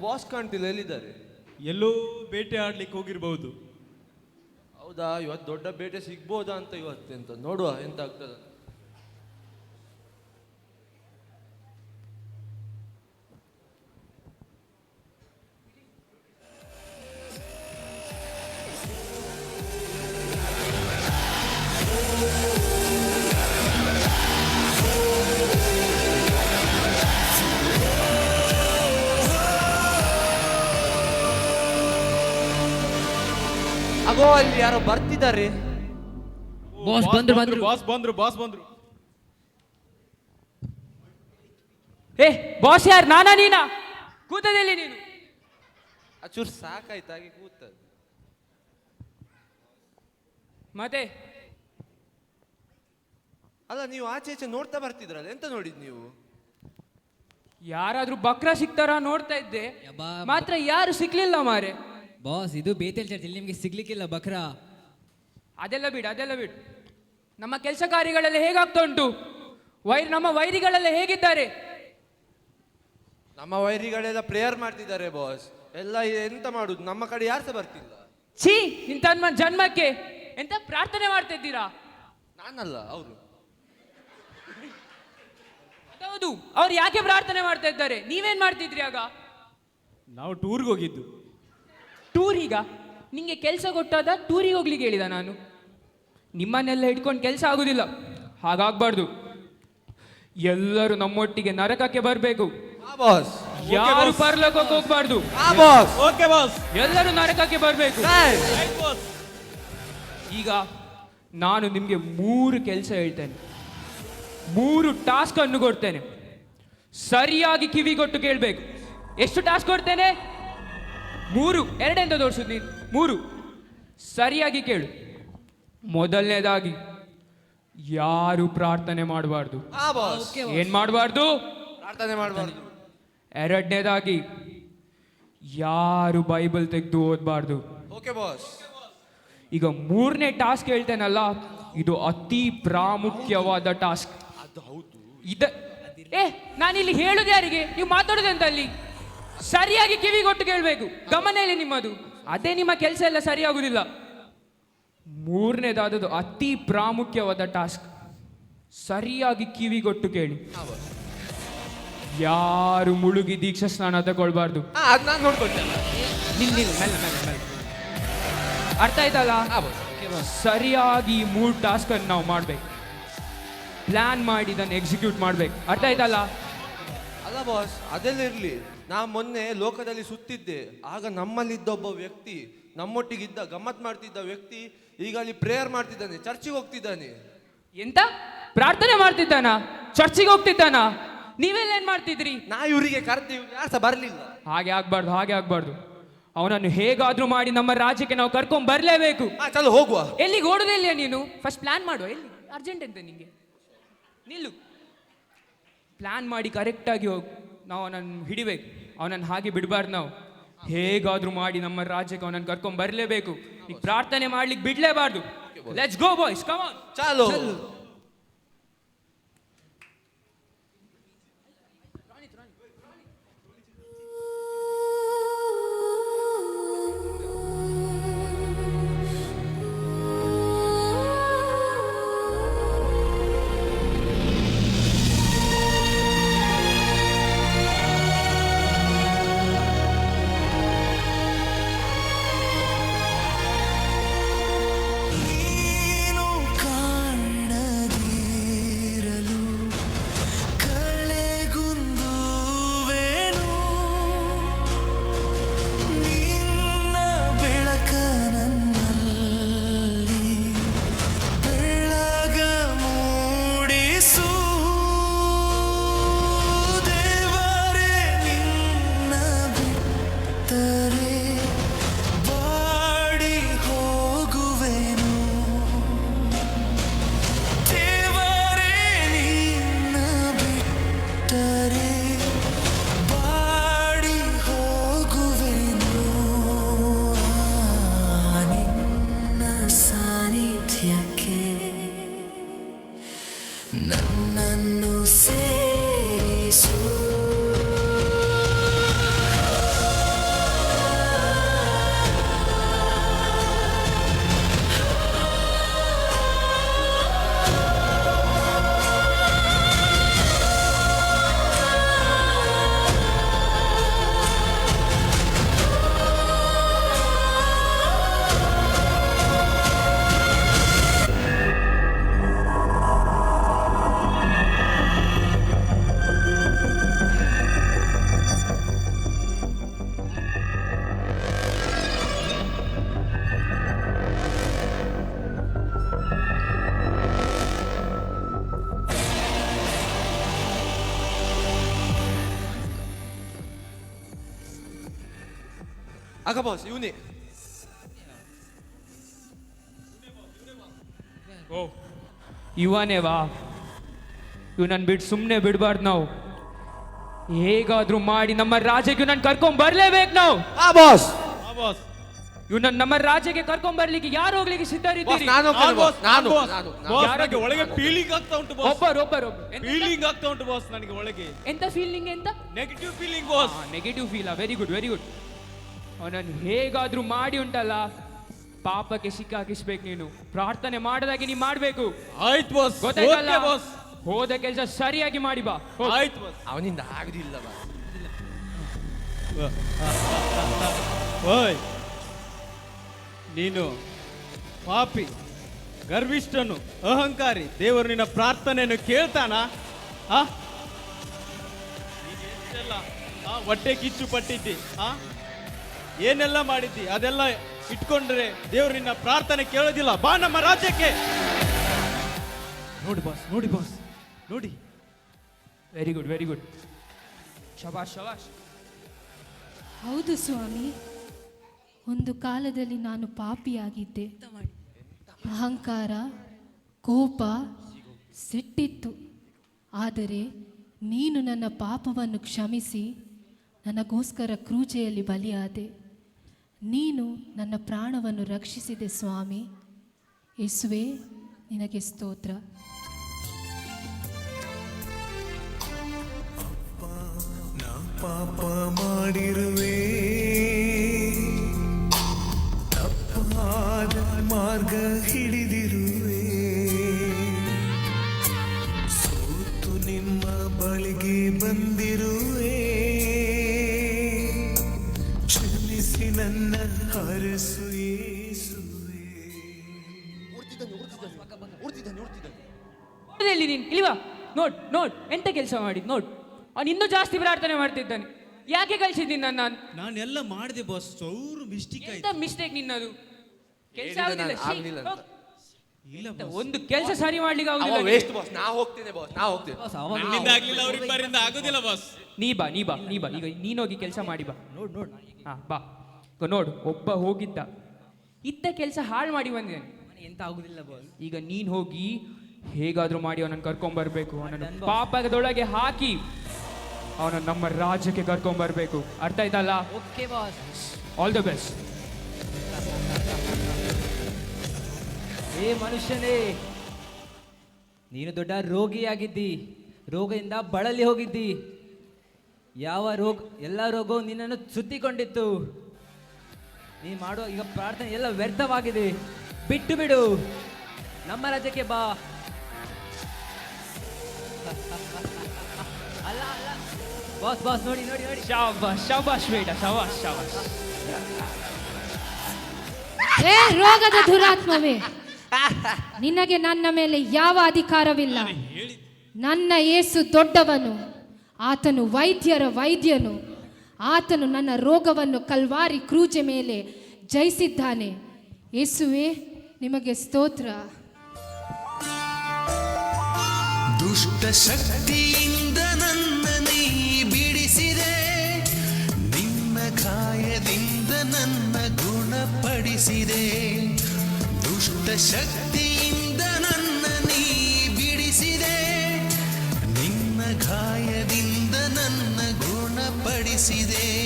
Boss ಕಾಣ್ತಿಲ್ಲ ಎಲ್ಲಿದ್ದಾರೆ ಎಲ್ಲೋ ಬೇಟೆ ಆಡ್ಲಿಕ್ಕೆ ಹೋಗಿರ್ಬಹುದು. ಹೌದಾ ಇವತ್ತು ದೊಡ್ಡ ಬೇಟೆ ಸಿಗ್ಬೋದಾ ಅಂತ ಇವತ್ತು ಎಂತ ನೋಡುವ ಎಂತ ಆಗ್ತದ ಅಗೋ ಅಲ್ಲಿ ಯಾರೋ ಬರ್ತಿದ್ದಾರೆ. ಬಾಸ್ ಬಂದ್ರು ಬಂದ್ರು ಬಾಸ್ ಬಂದ್ರು ಬಾಸ್ ಬಂದ್ರು. ಏ ಬಾಸ್ ಯಾರು? ನಾನಾ ನೀನಾ? ಕೂತದಲ್ಲಿ ನೀನು? ಅಚೂರ್ ಸಾಕಾಯ್ತು ಹಾಗೆ ಕೂತದ್ದು ಮತ್ತೆ? ಅಲ್ಲ ನೀವು ಆಚೆ ಈಚೆ ನೋಡ್ತಾ ಬರ್ತಿದ್ರಲ್ಲ ಎಂತ ನೋಡಿದ್ ನೀವು? ಯಾರಾದ್ರೂ ಬಕ್ರ ಸಿಗ್ತಾರಾ ನೋಡ್ತಾ ಇದ್ದೆ. ಮಾತ್ರ ಯಾರು ಸಿಕ್ಲಿಲ್ಲ ಮಾರೆ? ಬಾಸ್ ಇದು ಬೇತೇಲ್ ಚರ್ಚ್ ಇಲ್ಲಿ ನಿಮಗೆ ಸಿಗ್ಲಿಕ್ಕಿಲ್ಲ ಬಕ್ರಾ. ಅದೆಲ್ಲ ಬಿಡು ಅದೆಲ್ಲ ಬಿಡು. ನಮ್ಮ ಕೆಲಸ ಕಾರ್ಯಗಳೆಲ್ಲ ಹೇಗಾಗ್ತಾ ಉಂಟು? ವೈರ್ ನಮ್ಮ ವೈರಿಗಳೆಲ್ಲ ಹೇಗಿದ್ದಾರೆ? ನಮ್ಮ ವೈರಿಗಳೆಲ್ಲ ಪ್ರೇಯರ್ ಮಾಡ್ತಿದ್ದಾರೆ ಬಾಸ್ ಎಲ್ಲ ಎಂತ ಮಾಡುದು? ನಮ್ಮ ಕಡೆ ಯಾರು ಸಹ ಬರ್ತಿಲ್ಲ? ಛೀ ಇಂಥ ಜನ್ಮಕ್ಕೆ ಎಂತ ಪ್ರಾರ್ಥನೆ ಮಾಡ್ತಾ ಇದ್ದೀರಾ? ನಾನಲ್ಲ ಅವರು. ಹೌದು ಅವ್ರು ಯಾಕೆ ಪ್ರಾರ್ಥನೆ ಮಾಡ್ತಾ ಇದ್ದಾರೆ? ನೀವೇನ್ ಮಾಡ್ತಿದ್ರಿ ಆಗ? ನಾವು ಟೂರ್ಗೆ ಹೋಗಿದ್ದು. ಟೂರಿಗ ನಿಂಗೆ ಕೆಲಸ ಕೊಟ್ಟಾದ ಟೂರಿಗೆ ಹೋಗ್ಲಿಕ್ಕೆ ಹೇಳಿದ ನಾನು. ನಿಮ್ಮನ್ನೆಲ್ಲ ಹಿಡ್ಕೊಂಡು ಕೆಲಸ ಆಗುದಿಲ್ಲ. ಹಾಗಾಗ್ಬಾರ್ದು. ಎಲ್ಲರೂ ನಮ್ಮೊಟ್ಟಿಗೆ ನರಕಕ್ಕೆ ಬರಬೇಕು. ಬಾಸ್ ಯಾರು ಪರ್ಲಕ್ಕೆ ಹೋಗ್ಬಾರ್ದು. ಬಾಸ್ ಓಕೆ ಬಾಸ್ ಎಲ್ಲರೂ ನರಕಕ್ಕೆ ಬರಬೇಕು. ಈಗ ನಾನು ನಿಮಗೆ ಮೂರು ಕೆಲಸ ಹೇಳ್ತೇನೆ. ಮೂರು ಟಾಸ್ಕ್ ಅನ್ನು ಕೊಡ್ತೇನೆ. ಸರಿಯಾಗಿ ಕಿವಿಗೊಟ್ಟು ಕೇಳಬೇಕು. ಎಷ್ಟು ಟಾಸ್ಕ್ ಕೊಡ್ತೇನೆ? ಮೂರು ಎರಡೆಂದು ತೋರಿಸುದು ನೀನು? ಮೂರು. ಸರಿಯಾಗಿ ಕೇಳು. ಮೊದಲನೇದಾಗಿ ಯಾರು ಪ್ರಾರ್ಥನೆ ಮಾಡಬಾರ್ದು? ಆ ಬಾಸ್ ಏನ್ ಮಾಡಬಾರ್ದು? ಪ್ರಾರ್ಥನೆ ಮಾಡಬಾರ್ದು. ಎರಡನೇದಾಗಿ ಯಾರು ಬೈಬಲ್ ತೆಗೆದು ಓದಬಾರ್ದು? ಓಕೆ ಬಾಸ್ ಈಗ ಮೂರನೇ ಟಾಸ್ಕ್ ಹೇಳ್ತೇನಲ್ಲ ಇದು ಅತಿ ಪ್ರಾಮುಖ್ಯವಾದ ಟಾಸ್ಕ್. ಅದು ಹೌದು. ಇದ ಏ ನಾನಿಲ್ಲಿ ಹೇಳುದು ಯಾರಿಗೆ? ನೀವು ಮಾತಾಡುದಂತ ಅಲ್ಲಿ ಸರಿಯಾಗಿ ಕಿವಿಗೊಟ್ಟು ಕೇಳಬೇಕು. ಗಮನ ಇಲ್ಲಿ ನಿಮ್ಮದು. ಅದೇ ನಿಮ್ಮ ಕೆಲಸ ಎಲ್ಲ ಸರಿಯಾಗುವುದಿಲ್ಲ ಮೂರನೇದಾದದು ಅತಿ ಪ್ರಾಮುಖ್ಯವಾದ ಟಾಸ್ಕ್. ಸರಿಯಾಗಿ ಕಿವಿಗೊಟ್ಟು ಕೇಳಿ. ಯಾರು ಮುಳುಗಿ ದೀಕ್ಷಾ ಸ್ನಾನ ತಗೊಳ್ಬಾರ್ದು. ಅರ್ಥ ಆಯ್ತಲ್ಲ? ಸರಿಯಾಗಿ ಈ ಮೂರು ಟಾಸ್ಕ್ ಅನ್ನು ನಾವು ಮಾಡ್ಬೇಕು. ಪ್ಲಾನ್ ಮಾಡಿ ಇದನ್ನು ಎಕ್ಸಿಕ್ಯೂಟ್ ಮಾಡ್ಬೇಕು. ಅರ್ಥ ಆಯ್ತಲ್ಲ? ಅಲ್ಲ ಬಾಸ್ ಅದೆಲ್ಲ ಇರ್ಲಿ. ನಾ ಮೊನ್ನೆ ಲೋಕದಲ್ಲಿ ಸುತ್ತಿದ್ದೆ. ಆಗ ನಮ್ಮಲ್ಲಿದ್ದ ಒಬ್ಬ ವ್ಯಕ್ತಿ ನಮ್ಮೊಟ್ಟಿಗಿದ್ದ ಗಮ್ಮತ್ ಮಾಡ್ತಿದ್ದ ವ್ಯಕ್ತಿ ಈಗ ಅಲ್ಲಿ ಪ್ರೇಯರ್ ಮಾಡ್ತಿದ್ದಾನೆ ಚರ್ಚಿಗೆ ಹೋಗ್ತಿದ್ದಾನೆ. ಎಂತ? ಪ್ರಾರ್ಥನೆ ಮಾಡ್ತಿದ್ದಾನ? ಚರ್ಚಿಗೆ ಹೋಗ್ತಿದ್ದಾನ? ನೀವೆಲ್ಲ ಏನ್ ಮಾಡ್ತಿದ್ರಿ? ನಾ ಇವರಿಗೆ ಕರ್ತೀವಿ ಯಾರು ಸಹ ಬರಲಿಲ್ಲ. ಹಾಗೆ ಆಗ್ಬಾರ್ದು ಹಾಗೆ ಆಗ್ಬಾರ್ದು. ಅವನನ್ನು ಹೇಗಾದ್ರೂ ಮಾಡಿ ನಮ್ಮ ರಾಜ್ಯಕ್ಕೆ ನಾವು ಕರ್ಕೊಂಡ್ ಬರ್ಲೇಬೇಕು. ಹಾ ಚಲೋ ಹೋಗುವ. ಎಲ್ಲಿಗೆ ಓಡುದಿಲ್ಲ ನೀನು? ಫಸ್ಟ್ ಪ್ಲಾನ್ ಮಾಡು ಎಲ್ಲಿ? ಅರ್ಜೆಂಟ್ ಅಂತ ನಿಂಗೆ? ನಿಲ್ಲು. ಪ್ಲಾನ್ ಮಾಡಿ ಕರೆಕ್ಟಾಗಿ ಹೋಗು. ನಾವು ಅವನನ್ನು ಹಿಡಿಬೇಕು. ಅವನನ್ನು ಹಾಗೆ ಬಿಡಬಾರ್ದು ನಾವು. ಹೇಗಾದ್ರೂ ಮಾಡಿ ನಮ್ಮ ರಾಜ್ಯಕ್ಕೆ ಅವನನ್ನು ಕರ್ಕೊಂಡ್ ಬರಲೇಬೇಕು. ಈಗ ಪ್ರಾರ್ಥನೆ ಮಾಡ್ಲಿಕ್ಕೆ ಬಿಡಲೇಬಾರ್ದು. Let's go boys come on ಚಾಲೋ. ಆಗ ಬಾಸ್ ಇವನೇ ಓ ಇವನೇ ವಾ. ಇವ್ ನನ್ ಬಿಟ್ಟು ಸುಮ್ಮನೆ ಬಿಡಬಾರ್ದು ನಾವು. ಹೇಗಾದ್ರೂ ಮಾಡಿ ನಮ್ಮ ರಾಜಗೆ ನಾನು ಕರ್ಕೊಂಡ್ ಬರ್ಲೇಬೇಕು ನಾವು. ಆ ಬಾಸ್. ಆ ಬಾಸ್. ಇವ್ ನನ್ ನಮ್ಮ ರಾಜ್ಯಕ್ಕೆ ಕರ್ಕೊಂಡ್ ಬರ್ಲಿಕ್ಕೆ ಯಾರು ಹೋಗ್ಲಿಕ್ಕೆ ಸಿದ್ಧರಿದ್ದೀರಿ? ನಾನು ಹೋಗ್ತೇನೆ ನಾನು ನಾನು boss. ನಾನು ನಾನು- ನನಗೆ ಒಳಗೆ ಫೀಲಿಂಗ್ ಆಗ್ತಾ ಉಂಟು ಬಾಸ್. ಒಬ್ಬರು ಒಬ್ಬರು ಒಬ್ಬರು. ಎಂತ- ಫೀಲಿಂಗ್ ಆಗ್ತಾ ಉಂಟು ಬಾಸ್ ನನಗೆ ಒಳಗೆ. ಎಂತ ಫೀಲಿಂಗ್ ಎಂತ? Negative feeling boss. Negative feel very good very good ಅವನನ್ನು ಹೇಗಾದರೂ ಮಾಡಿ ಉಂಟಲ್ಲ. ಪಾಪಕ್ಕೆ ಸಿಕ್ಕಾಕಿಸ್ಬೇಕು ನೀನು. ಪ್ರಾರ್ಥನೆ ಮಾಡದಾಗಿ ನೀ ಮಾಡಬೇಕು. ಆಯ್ತು ಬಾಸ್ ಗೊತ್ತಾಯ್ತಲ್ಲ? ಓಕೆ ಬಾಸ್ ಹೋದ ಕೆಲಸ ಸರಿಯಾಗಿ ಮಾಡಿ ಬಾ. ಹೋಗ್. ಆಯ್ತು ಬಾಸ್ ಅವನಿಂದ ಆಗುದಿಲ್ಲ ಬಾಸ್ ಓಯ್. ನೀನು ಪಾಪಿ ಗರ್ವಿಷ್ಠನು ಅಹಂಕಾರಿ ದೇವರು ನಿನ್ನ ಪ್ರಾರ್ಥನೆಯನ್ನು ಕೇಳ್ತಾನ? ಆ? ನೀನು ಎಷ್ಟೆಲ್ಲ ಆ, ಹೊಟ್ಟೆ ಕಿಚ್ಚು ಪಟ್ಟಿದ್ದಿ ಆ? ಏನೆಲ್ಲ ಮಾಡಿದ್ದಿ? ಅದೆಲ್ಲ ಇಟ್ಕೊಂಡ್ರೆ ದೇವರು ನಿನ್ನ ಪ್ರಾರ್ಥನೆ ಕೇಳೋದಿಲ್ಲ. ಬಾ ನಮ್ಮ ರಾಜ್ಯಕ್ಕೆ. ನೋಡಿ ಬಾಸ್ ನೋಡಿ ಬಾಸ್ ನೋಡಿ. ವೆರಿ ಗುಡ್ ವೆರಿ ಗುಡ್ ಶಬಾಷ್ ಶಬಾಷ್. ಹೌದು ಸ್ವಾಮಿ. ಒಂದು ಕಾಲದಲ್ಲಿ ನಾನು ಪಾಪಿಯಾಗಿದ್ದೆ. ಅಹಂಕಾರ ಕೋಪ ಸಿಟ್ಟಿತ್ತು. ಆದರೆ ನೀನು ನನ್ನ ಪಾಪವನ್ನು ಕ್ಷಮಿಸಿ ನನಗೋಸ್ಕರ ಕ್ರೂಜೆಯಲ್ಲಿ ಬಲಿಯಾದೆ. ನೀನು ನನ್ನ ಪ್ರಾಣವನ್ನು ರಕ್ಷಿಸಿದೆ ಸ್ವಾಮಿ. ಯೇಸುವೆ ನಿನಗೆ ಸ್ತೋತ್ರ. ಪಾಪ ಮಾಡಿರುವೆ. ತಪ್ಪಾದ ಮಾರ್ಗ ಹಿಡಿದಿರುವೆ ನೋಡ್ ಎಂತ ಕೆಲಸ ಮಾಡಿದ್ ನೋಡ್. ಅವ್ನು ಇನ್ನೂ ಜಾಸ್ತಿ ಪ್ರಾರ್ಥನೆ ಮಾಡ್ತಿದ್ದಾನೆ. ಯಾಕೆ ಕಳ್ಸಿದ್ದೀನಿ ನನ್ನ ನಾನೆಲ್ಲ ಮಾಡಿದೆ ಬಾಸ್ ಚೌರು ಮಿಸ್ಟೇಕ್ ಎಂತ ಆಯ್ತು. ಮಿಸ್ಟೇಕ್ ನಿನ್ನದು? ಕೆಲಸ ಹೇಳಿದೆ ಆಗುದಿಲ್ಲ ನಾನು, ಅಂತ. ಇಲ್ಲ ಒಂದು ಕೆಲಸ ಸರಿ ಮಾಡ್ಲಿಕ್ಕೆ ಅವ ಆಗುದಿಲ್ಲ ವೇಸ್ಟ್ ಬಾಸ್ ನಾ ಹೋಗ್ತೇನೆ ಬಾಸ್ ನಾ ಹೋಗ್ತೇನೆ. ನನ್ನಿಂದ ಆಗ್ಲಿಲ್ಲ ಅವರಿಬ್ಬರಿಂದ ಆಗೋದಿಲ್ಲ ಬಾಸ್ ನೀ ಬಾ ನೀ ಬಾ ನೀ ಬಾ. ಈಗ ನೀನೋಗಿ ಕೆಲಸ ಮಾಡಿ ಬಾ. ನೋಡ್ ನೋಡ್. ಹಾ ಬಾ. ಈಗ ನೋಡು ಒಬ್ಬ ಹೋಗಿದ್ದ. ಇದ್ದ ಕೆಲಸ ಹಾಳು ಮಾಡಿ ಬಂದಿದ್ದಾನೆ. ಎಂತ ಆಗುದಿಲ್ಲ ಬಾಸ್ ಈಗ ನೀನ್ ಹೋಗಿ ಹೇಗಾದ್ರೂ ಮಾಡಿ ಅವನನ್ನು ಕರ್ಕೊಂಡ್ ಬರ್ಬೇಕು ಅವನನ್ನು ಪಾಪದೊಳಗೆ ಹಾಕಿ ಅವನನ್ನು ನಮ್ಮ ರಾಜ್ಯಕ್ಕೆ ಕರ್ಕೊಂಡ್ ಬರ್ಬೇಕು ಅರ್ಥ ಆಯ್ತಲ್ಲ? Okay boss all the best ಏ ಮನುಷ್ಯನೇ ನೀನು ದೊಡ್ಡ ರೋಗಿಯಾಗಿದ್ದಿ ರೋಗದಿಂದ ಬಳಲಿ ಹೋಗಿದ್ದಿ. ಯಾವ ರೋಗ ಎಲ್ಲ ರೋಗವು ನಿನ್ನನ್ನು ಸುತ್ತಿಕೊಂಡಿತ್ತು. ನೀ ಮಾಡೋ ಈಗ ಪ್ರಾರ್ಥನೆ ಎಲ್ಲ ವ್ಯರ್ಥವಾಗಿದೆ. ಬಿಟ್ಟು ಬಿಡು. ನಮ್ಮ ರಾಜ್ಯಕ್ಕೆ ಬಾ. ಅಲ್ಲ ಅಲ್ಲ. ಬಾಸ್ ಬಾಸ್ ನೋಡಿ ನೋಡಿ ನೋಡಿ. ಶಾಬಾಷ್ ಶಾಬಾಷ್ ಬೇಡ ಶಾಬಾಷ್ ಶಾಬಾಷ್ ಏ ರೋಗದ ದುರಾತ್ಮವೇ. ನಿನಗೆ ನನ್ನ ಮೇಲೆ ಯಾವ ಅಧಿಕಾರವಿಲ್ಲ. ನನ್ನ ಏಸು ದೊಡ್ಡವನು ಆತನು ವೈದ್ಯರ ವೈದ್ಯನು ಆತನು ನನ್ನ ರೋಗವನ್ನು ಕಲ್ವಾರಿ ಕ್ರೂಜೆ ಮೇಲೆ ಜಯಿಸಿದ್ದಾನೆ. ಯೇಸುವೆ ನಿಮಗೆ ಸ್ತೋತ್ರ. ದುಷ್ಟ ಶಕ್ತಿಯಿಂದ ನನ್ನ ನೀ ಬಿಡಿಸಿದೆ. ನಿನ್ನ ಗಾಯದಿಂದ ನನ್ನ ಗುಣಪಡಿಸಿದೆ. ದುಷ್ಟ ಶಕ್ತಿಯಿಂದ ನನ್ನ ನೀ ಬಿಡಿಸಿದೆ. ನಿಮ್ಮ ಗಾಯದಿಂದ ನನ್ನ ಗುಣಪಡಿಸಿದೆ.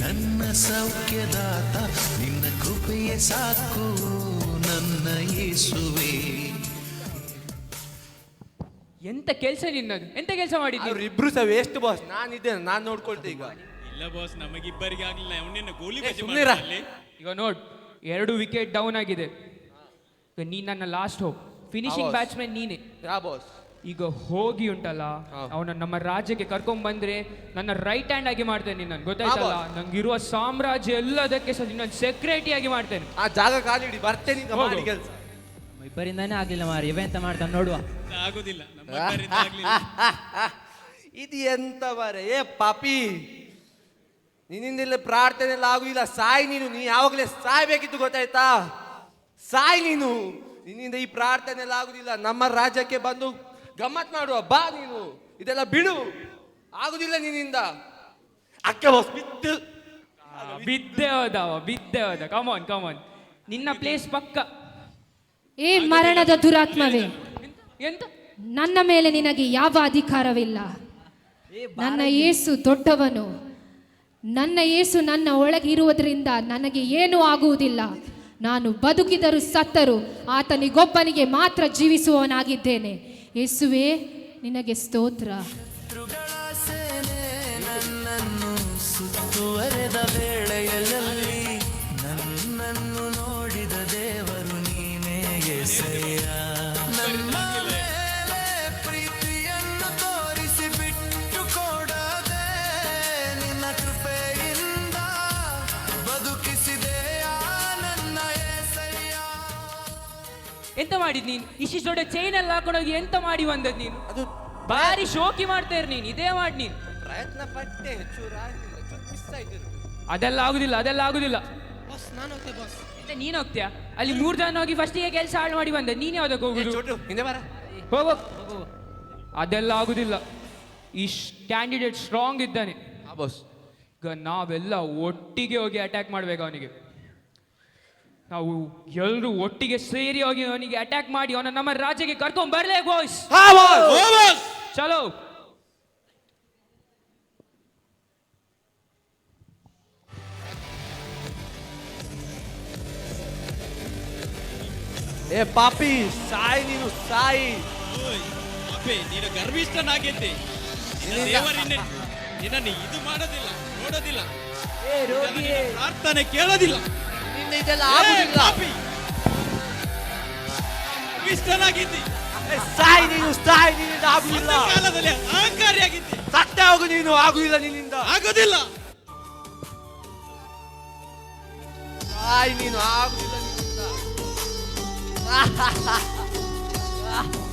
ನನ್ನ ಸೌಖ್ಯದಾತ, ನಿನ್ನ ಕೃಪೆಯ ಸಾಕು. ಎಂತ ಕೆಲಸ ನಿನ್ನದು? ಎಂತ ಕೆಲಸ ಮಾಡಿದ್ದು? ಅವ್ರಿಬ್ರು ಸಹ ವೇಸ್ಟ್ ಬಾಸ್ ನಾನಿದ್ದೇನೆ ನಾನು ನೋಡ್ಕೊಳ್ತೆ ಈಗ. ಇಲ್ಲ ಬಾಸ್ ನಮಗಿಬ್ಬರಿಗೆ ಆಗ್ಲಿಲ್ಲ. ಅವನಿನ್ನ ಗೋಲಿ ಬಜೆ ಸುಮ್ನಿರ. ಈಗ ನೋಡ್ ಎರಡು ವಿಕೆಟ್ ಡೌನ್ ಆಗಿದೆ. ಈಗ ನೀ ನನ್ನ ಲಾಸ್ಟ್ ಹೋಪ್ ಫಿನಿಶಿಂಗ್ ಹೌದು. ಬ್ಯಾಟ್ಸ್ಮನ್ ನೀನೆ. ಯಾ ಬಾಸ್ ಈಗ ಹೋಗಿ ಉಂಟಲ್ಲ. ಅವನ ನಮ್ಮ ರಾಜ್ಯಕ್ಕೆ ಕರ್ಕೊಂಡ್ ಬಂದ್ರೆ ನನ್ನ ರೈಟ್ ಹ್ಯಾಂಡ್ ಆಗಿ ಮಾಡ್ತೇನೆ ನಿನ್ನ ಗೊತ್ತಾಯ್ತಲ್ಲ. ನಂಗಿರುವ ಸಾಮ್ರಾಜ್ಯ ಎಲ್ಲದಕ್ಕೆ ಸಹ ನಿನ್ನ ಸೆಕ್ರೆಟರಿ ಆಗಿ ಮಾಡ್ತೇನೆ. ಆ ಜಾಗ ಕಾಲಿಡಿ ಬರ್ತೇನೆ ಈಗ ಮಾಡಿ. ಕೆಲಸ. ಇಬ್ಬರಿಂದಾನೇ ಆಗ್ಲಿಲ್ಲ ಮಾರಿ ಇವೆಂತ ಮಾಡ್ತಾನೆ ನೋಡುವ. ಆಗುದಿಲ್ಲ. ನಮ್ಮ ಇಬ್ಬರಿಂದ ಆಗ್ಲಿಲ್ಲ. ಇದು ಎಂತ ಮಾರೆ ಏ ಪಾಪಿ! ನಿನ್ನಿಂದೆಲ್ಲ ಪ್ರಾರ್ಥನೆ ಎಲ್ಲ ಆಗುದಿಲ್ಲ. ಸಾಯಿ ನೀನು ನೀ ಯಾವಾಗಲೇ ಸಾಯ್ಬೇಕಿತ್ತು ಗೊತ್ತಾಯ್ತಾ? ಸಾಯಿ ನೀನು! ನಿನ್ನಿಂದ ಈ ಪ್ರಾರ್ಥನೆ ಎಲ್ಲ ಆಗುದಿಲ್ಲ. ನಮ್ಮ ರಾಜ್ಯಕ್ಕೆ ಬಂದು ಗಮ್ಮತ್ ಮಾಡುವ ಬಾ ನೀನು. ಇದೆಲ್ಲ ಬಿಡು. ಆಗುದಿಲ್ಲ ನಿನ್ನಿಂದ. ಅಕ್ಕ ಬಾಸ್ ಬಿದ್ದು. ಬಿದ್ದೆ ಹೋದವ ಬಿದ್ದೆ ಹೋದ. ಕಮಾನ್ ಕಮಾನ್ ನಿನ್ನ ಪ್ಲೇಸ್ ಪಕ್ಕ. ಏ ಮರಣದ ದುರಾತ್ಮವೇ. ಎಂತ? ನನ್ನ ಮೇಲೆ ನಿನಗೆ ಯಾವ ಅಧಿಕಾರವಿಲ್ಲ? ನನ್ನ ಏಸು ದೊಡ್ಡವನು. ನನ್ನ ಏಸು ನನ್ನ ಒಳಗಿರುವುದರಿಂದ ನನಗೆ ಏನೂ ಆಗುವುದಿಲ್ಲ. ನಾನು ಬದುಕಿದರೂ ಸತ್ತರು ಆತನಿಗೊಬ್ಬನಿಗೆ ಮಾತ್ರ ಜೀವಿಸುವವನಾಗಿದ್ದೇನೆ. ಯೇಸುವೇ ನಿನಗೆ ಸ್ತೋತ್ರ. ಶತ್ರುಗಳ ಎಂತ ಮಾಡಿದ್ ನೀನು? ಇಷ್ಟು ದೊಡ್ಡ ಚೈನ್ ಎಲ್ಲ ಹಾಕೊಂಡೋಗಿ ಎಂತ ಮಾಡಿ ಬಂದದ್ ನೀನು? ಅದು ಬಾರಿ ಶೋಕಿ ಮಾಡ್ತಾ ಇರ್ ನೀನು ಇದೇ ಮಾಡಿ ನೀನು. ಪ್ರಯತ್ನ ಪಟ್ಟೆ ಚೂರು ಆಗಲಿಲ್ಲ ಚೂರು ಮಿಸ್ ಆಯ್ತು ಅದೆಲ್ಲ ಆಗುದಿಲ್ಲ ಅದೆಲ್ಲ ಆಗುದಿಲ್ಲ. ಬಾಸ್ ನಾನು ಹೋಗ್ತೆ ಬಾಸ್ ಎಂತ ನೀನ್ ಹೋಗ್ತೀಯಾ? ಅಲ್ಲಿ ಮೂರ್ ಜನ ಹೋಗಿ ಫಸ್ಟಿಗೆ ಕೆಲಸ ಹಾಳು ಮಾಡಿ ಬಂದ ನೀನ್ ಯಾವ್ದಕ್ಕೆ ಹೋಗುದು? ಚೋಟು ಹಿಂದೆ ಬರ. ಹೋಗೋ ಅದೆಲ್ಲ ಆಗುದಿಲ್ಲ. ಈ ಕ್ಯಾಂಡಿಡೇಟ್ ಸ್ಟ್ರಾಂಗ್ ಇದ್ದಾನೆ. ಬಾಸ್ ಈಗ ನಾವೆಲ್ಲ ಒಟ್ಟಿಗೆ ಹೋಗಿ ಅಟ್ಯಾಕ್ ಮಾಡ್ಬೇಕು ಅವನಿಗೆ. ನಾವು ಎಲ್ಲರೂ ಒಟ್ಟಿಗೆ ಸೇರಿ ಹೋಗಿ ಅವನಿಗೆ ಅಟ್ಯಾಕ್ ಮಾಡಿ ಅವನ ನಮ್ಮ ರಾಜ್ಯಕ್ಕೆ ಕರ್ಕೊಂಡ್ ಬರ್ಲೇ ಬಾಯ್ಸ್ ಚಲೋ. ಏ ಪಾಪಿ ಸಾಯಿ ನೀನು ಸಾಯಿ. ನೀನು ಗರ್ವಿಷ್ಠನಾಗಿದ್ದೆ. ನಿನ್ನ ನಿನ್ನನ್ನು ಇದು ಮಾಡೋದಿಲ್ಲ ನೋಡೋದಿಲ್ಲ. ಪ್ರಾರ್ಥನೆ ಕೇಳೋದಿಲ್ಲ. ನಿನ್ನ ಇದೆಲ್ಲ ಆಗುದಿಲ್ಲ. ಏ, ಸಾಯಿ ನೀನು ಸಾಯಿ ನಿನ್ನಿಂದ ಆಗುದಿಲ್ಲ. ಕಾಲದಲ್ಲಿ ಅಹಂಕಾರಿಯಾಗಿದ್ದಿ. ಸತ್ತ ಹೋಗು ನೀನು ಆಗುದಿಲ್ಲ ನಿನ್ನಿಂದ. ಆಗುದಿಲ್ಲ. ಸಾಯಿ ನೀನು ಆಗುದಿಲ್ಲ ನಿನ್ನಿಂದ.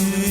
see.